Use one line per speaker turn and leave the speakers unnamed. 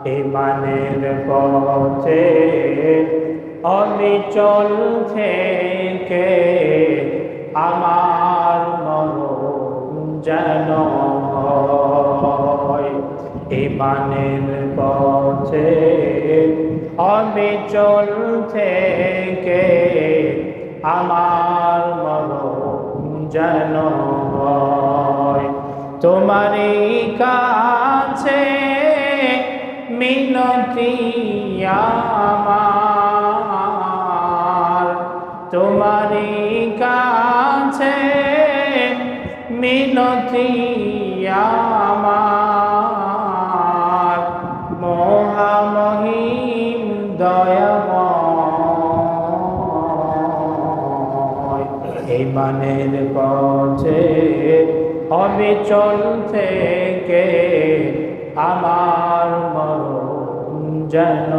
ইমানের পথে অবিচল থেকে আমার মরণ যেন ইমানের পথে অবিচল থেকে আমার মরণ যেন তোমারই কাছে মিনতি আমার। তোমারই কাছে মিনতি আমার। মহামহিম দয়াময় এই মানের পথে অবিচল থেকে আমার যেন